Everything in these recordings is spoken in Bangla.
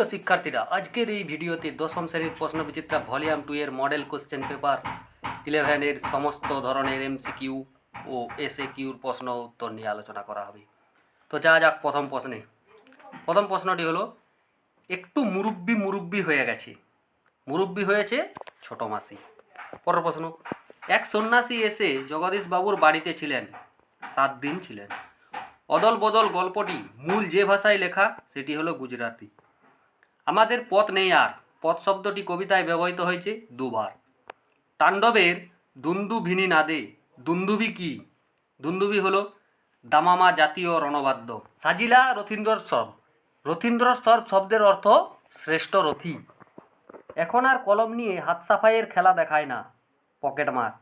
প্রিয় শিক্ষার্থীরা, আজকের এই ভিডিওতে দশম শ্রেণির প্রশ্ন বিচিত্রা ভলিউম টু এর মডেল কোশ্চেন পেপার ইলেভেনের সমস্ত ধরনের এমসিকিউ ও এসএ কিউর প্রশ্ন উত্তর নিয়ে আলোচনা করা হবে। তো যা যাক প্রথম প্রশ্নে। প্রথম প্রশ্নটি হলো, একটু মুরব্বি মুরব্বি হয়ে গেছে। মুরব্বি হয়েছে ছোট মাসি। পরের প্রশ্ন, এক সন্ন্যাসী এসে জগদীশ বাবুর বাড়িতে ছিলেন সাত দিন ছিলেন। অদল বদল গল্পটি মূল যে ভাষায় লেখা, সেটি হলো গুজরাটি। আমাদের পথ নেই আর। পথ শব্দটি কবিতায় ব্যবহৃত হয়েছে দুবার। তাণ্ডবের দুন্দুভিনী নাদে দুন্দুভি কি? দুন্দুভি হলো দামামা জাতীয় রণবাদ্য। সাজিলা রথীন্দ্র সর্ব রথীন্দ্র সর্ব শব্দের অর্থ শ্রেষ্ঠ রথী। এখন আর কলম নিয়ে হাত সাফাইয়ের খেলা দেখায় না, পকেট মার।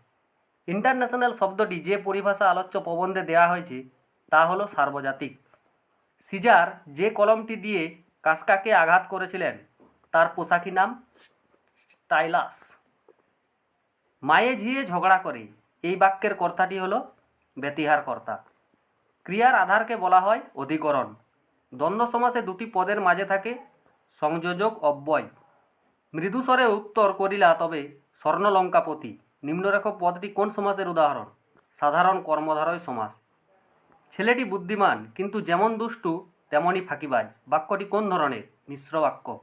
ইন্টারন্যাশনাল শব্দটি যে পরিভাষা আলোচ্য প্রবন্ধে দেওয়া হয়েছে, তা হলো সার্বজাতিক। সিজার যে কলমটি দিয়ে কাসকাকে আঘাত করেছিলেন। তার পোশাকি নাম স্টাইলাস। মায়ে ঝিয়ে ঝগড়া করে। এই বাক্যের কর্তাটি হলো ব্যতিহার কর্তা। ক্রিয়ার আধারকে বলা হয় অধিকরণ। দ্বন্দ্ব সমাসে দুটি পদের মাঝে থাকে সংযোজক অব্যয়। মৃদুস্বরে উত্তর করিলা, তবে স্বর্ণলঙ্কাপতি। নিম্নরেখ পদটি কোন সমাসের উদাহরণ? সাধারণ কর্মধারয় সমাস। ছেলেটি বুদ্ধিমান, কিন্তু যেমন দুষ্টু তেমনই ফাঁকিবাজ। বাক্যটি কোন ধরনের? মিশ্র বাক্য।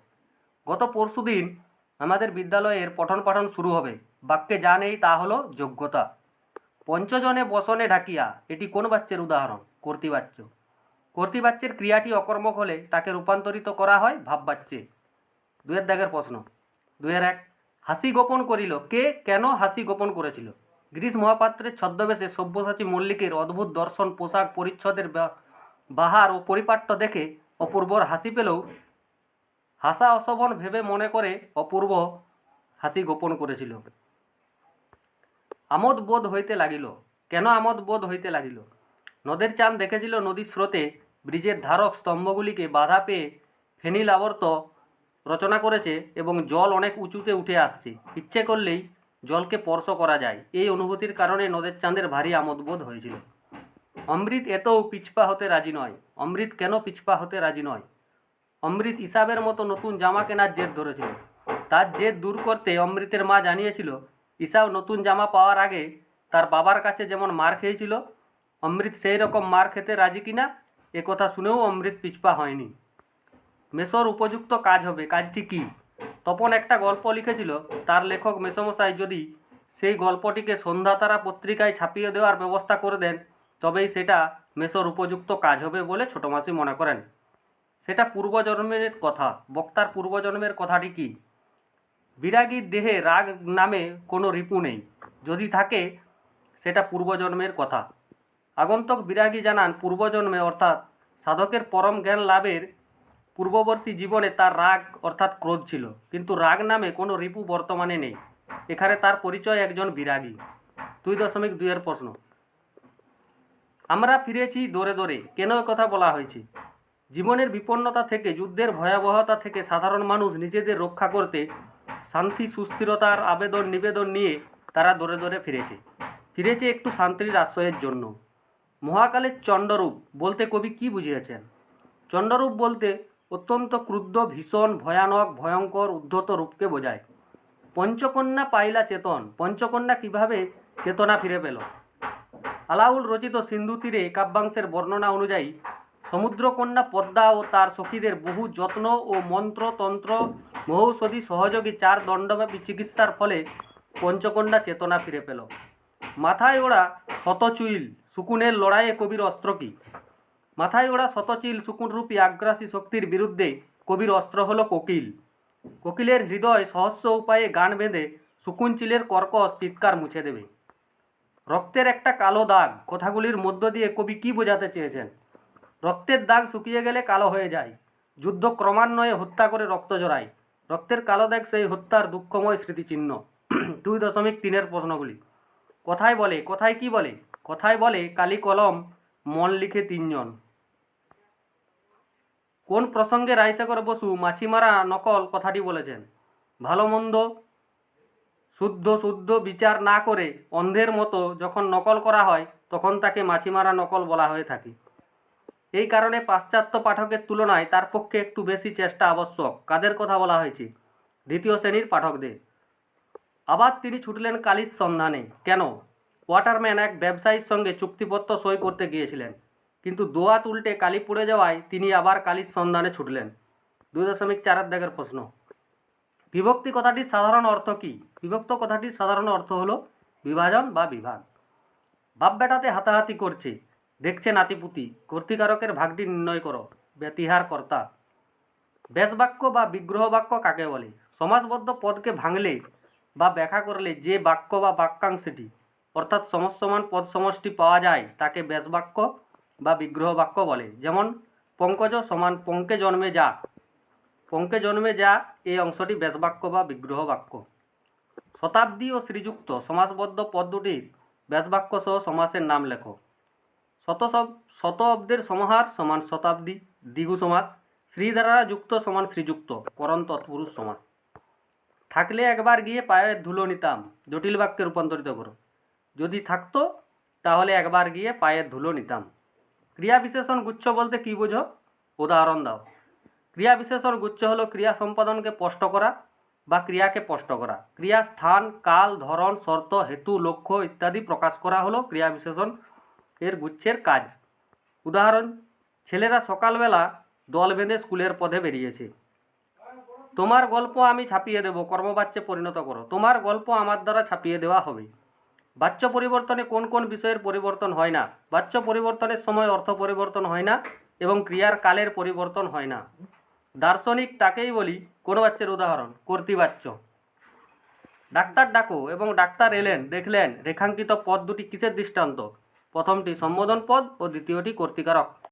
গত পরশুদিন আমাদের বিদ্যালয়ের পঠন পাঠন শুরু হবে। বাক্যে যা নেই তা হলো যোগ্যতা। পঞ্চজনে বসনে ঢাকিয়া, এটি কোন বাচ্যের উদাহরণ? কর্তৃবাচ্য। কর্তৃবাচ্যের ক্রিয়াটি অকর্মক হলে তাকে রূপান্তরিত করা হয় ভাববাচ্যে। দুয়ের দাগের প্রশ্ন। দুয়ের এক। হাসি গোপন করিল। কে কেন হাসি গোপন করেছিল? গিরিশ মহাপাত্রের ছদ্মবেশে সব্যসাচী মল্লিকের অদ্ভুত দর্শন, পোশাক, পরিচ্ছদের বাহার ও পরিপাট্য দেখে অপূর্বর হাসি পেলেও হাসা অশোভন ভেবে মনে করে অপূর্ব হাসি গোপন করেছিল। আমোদ বোধ হইতে লাগিল। কেন আমোদ বোধ হইতে লাগিল? নদের চাঁদ দেখেছিল নদীর স্রোতে ব্রিজের ধারক স্তম্ভগুলিকে বাধা পেয়ে ফেনিল আবর্ত রচনা করেছে এবং জল অনেক উঁচুতে উঠে আসছে। ইচ্ছে করলেই জলকে স্পর্শ করা যায়। এই অনুভূতির কারণে নদের চাঁদের ভারী আমোদবোধ হয়েছিল। অমৃত এতও পিছপা হতে রাজি নয়। অমৃত কেন পিছপা হতে রাজি নয়? অমৃত ইসাবের মতো নতুন জামা কেনার জেদ ধরেছিল। তার জেদ দূর করতে অমৃতের মা জানিয়েছিল ইসাব নতুন জামা পাওয়ার আগে তার বাবার কাছে যেমন মার খেয়েছিল, অমৃত সেই রকম মার খেতে রাজি কিনা, এ কথা শুনেও অমৃত পিছপা হয়নি। মেসোর উপযুক্ত কাজ হবে। কাজটি কি? তপন একটা গল্প লিখেছিল। তার লেখক মেসমশাই যদি সেই গল্পটিকে সন্ধ্যাতারা পত্রিকায় ছাপিয়ে দেওয়ার ব্যবস্থা করে দেন তবেই সেটা মেসোর উপযুক্ত কাজ হবে বলে ছোট মাসি মনে করেন। সেটা পূর্বজন্মের কথা। বক্তার পূর্বজন্মের কথাটি কি? বিরাগীর দেহে রাগ নামে কোনো রিপু নেই। যদি থাকে, সেটা পূর্বজন্মের কথা। আগন্তক বিরাগী জানান, পূর্বজন্মে অর্থাৎ সাধকের পরম জ্ঞান লাভের পূর্ববর্তী জীবনে তার রাগ অর্থাৎ ক্রোধ ছিল। কিন্তু রাগ নামে কোনো রিপু বর্তমানে নেই। এখানে তার পরিচয় একজন বিরাগী। দুই দশমিক দুইয়ের প্রশ্ন। আমরা ফিরেছি দৌড়ে দৌড়ে। কেন কথা বলা হয়েছে? জীবনের বিপন্নতা থেকে, যুদ্ধের ভয়াবহতা থেকে সাধারণ মানুষ নিজেদের রক্ষা করতে শান্তি, সুস্থিরতার আবেদন, নিবেদন নিয়ে তারা দৌড়ে দৌড়ে ফিরেছে। ফিরেছে একটু শান্তির আশ্রয়ের জন্য। মহাকালের চণ্ডরূপ বলতে কবি কি বুঝিয়েছেন? চণ্ডরূপ বলতে অত্যন্ত ক্রুদ্ধ, ভীষণ, ভয়ানক, ভয়ঙ্কর, উদ্ধত রূপকে বোঝায়। পঞ্চকন্যা পাইলা চেতন। পঞ্চকন্যা কীভাবে চেতনা ফিরে পেল? আলাউল রচিত সিন্ধু তীরে কাব্যাংশের বর্ণনা অনুযায়ী, সমুদ্রকন্যা পদ্মা ও তার সখীদের বহু যত্ন ও মন্ত্রতন্ত্র মহৌষধি সহযোগী চার দণ্ডব্যাপী চিকিৎসার ফলে পঞ্চকন্যা চেতনা ফিরে পেল। মাথায় ওড়া শতচুইল শকুনের লড়াইয়ে কবির অস্ত্র কি? মাথায় ওড়া শতচিল শকুনরূপী আগ্রাসী শক্তির বিরুদ্ধে কবির অস্ত্র হলো কোকিল। কোকিলের হৃদয় সহস্র উপায়ে গান বেঁধে শকুনচিলের কর্কশ চিৎকার মুছে দেবে। রক্তের একটা কালো দাগ। কথাগুলির মধ্য দিয়ে কবি কি বোঝাতে চেয়েছেন? রক্তের দাগ শুকিয়ে গেলে কালো হয়ে যায়। যুদ্ধ ক্রমান্বয়ে হত্যা করে রক্ত জড়ায়। রক্তের কালো দাগ সেই হত্যার দুঃখময় স্মৃতিচিহ্ন। দুই দশমিক তিনের প্রশ্নগুলি। কথায় বলে, কথায় কি বলে? কথায় বলে, কালি কলম, মন লিখে তিনজন। কোন প্রসঙ্গে রায়সাগর বসু মাছিমারা নকল কথাটি বলেছেন? ভালো মন্দ শুদ্ধ শুদ্ধ বিচার না করে অন্ধের মতো যখন নকল করা হয়, তখন তাকে মাছি মারা নকল বলা হয়ে থাকে। এই কারণে পাশ্চাত্য পাঠকের তুলনায় তার পক্ষে একটু বেশি চেষ্টা আবশ্যক, কাদের কথা বলা হয়েছে? দ্বিতীয় শ্রেণির পাঠকদের। আবার তিনি ছুটলেন কালির সন্ধানে। কেন? ওয়াটারম্যান এক ব্যবসায়ীর সঙ্গে চুক্তিপত্র সই করতে গিয়েছিলেন। কিন্তু দোয়াত উল্টে কালি পড়ে যাওয়ায় তিনি আবার কালির সন্ধানে ছুটলেন। দুই দশমিক চারের দাগের প্রশ্ন। বিভক্তি কথাটির সাধারণ অর্থ কি? বিভক্ত কথাটির সাধারণ অর্থ হলো বিভাজন বা বিভাগ। বাপ বেটাতে হাতাহাতি করছে, দেখছে নাতিপুতি, কর্তিকারকের ভাগটি নির্ণয় করো, ব্যতিহার কর্তা। ব্যাসবাক্য বা বিগ্রহ বাক্য কাকে বলে? সমাজবদ্ধ পদকে ভাঙলে বা ব্যাখ্যা করলে যে বাক্য বা বাক্যাংশটি, অর্থাৎ সমস্যমান পদ সমষ্টি পাওয়া যায়, তাকে ব্যাসবাক্য বা বিগ্রহ বাক্য বলে। যেমন, পঙ্কজ সমান পঙ্কে জন্মে যা পঙ্কে জন্মে যা এই অংশটি ব্যাসবাক্য বা বিগ্রহ বাক্য শতাব্দী ও শ্রীযুক্ত সমাসবদ্ধ পদ দুটির ব্যাসবাক্য সহ সমাসের নাম লেখো। শত শত অব্দের সমাহার সমান শতাব্দী, দ্বিগু সমাস শ্রী দ্বারা যুক্ত সমান শ্রীযুক্ত, করণ তৎপুরুষ সমাস। থাকলে একবার গিয়ে পায়ের ধুলো নিতাম, জটিল বাক্যে রূপান্তরিত করো। যদি থাকতো, তাহলে একবার গিয়ে পায়ের ধুলো নিতাম। ক্রিয়া বিশেষণ গুচ্ছ বলতে কি বোঝো? উদাহরণ দাও। ক্রিয়া বিশেষণ গুচ্ছ হলো ক্রিয়া সম্পাদনকে স্পষ্ট করা বা ক্রিয়াকে স্পষ্ট করা ক্রিয়া স্থান, কাল ধরন শর্ত হেতু, লক্ষ্য ইত্যাদি প্রকাশ করা হলো ক্রিয়া বিশেষণ এর গুচ্ছের কাজ। উদাহরণ, ছেলেরা সকালবেলা দল বেঁধে স্কুলের পথে বেরিয়েছে। তোমার গল্প আমি ছাপিয়ে দেব, কর্মবাচ্যে পরিণত করো। তোমার গল্প আমার দ্বারা ছাপিয়ে দেওয়া হবে। বাচ্য পরিবর্তনে কোন কোন বিষয়ের পরিবর্তন হয় না? বাচ্য পরিবর্তনের সময় অর্থ পরিবর্তন হয় না এবং ক্রিয়ার কালের পরিবর্তন হয় না। দার্শনিক তাকেই বলি কোনো বাচ্চের উদাহরণ, কর্তৃবাচ্য। ডাক্তার ডাকো এবং ডাক্তার এলেন, দেখলেন, রেখাঙ্কিত পদ দুটি কিসের দৃষ্টান্ত? প্রথমটি সম্বোধন পদ ও দ্বিতীয়টি কর্তিকারক।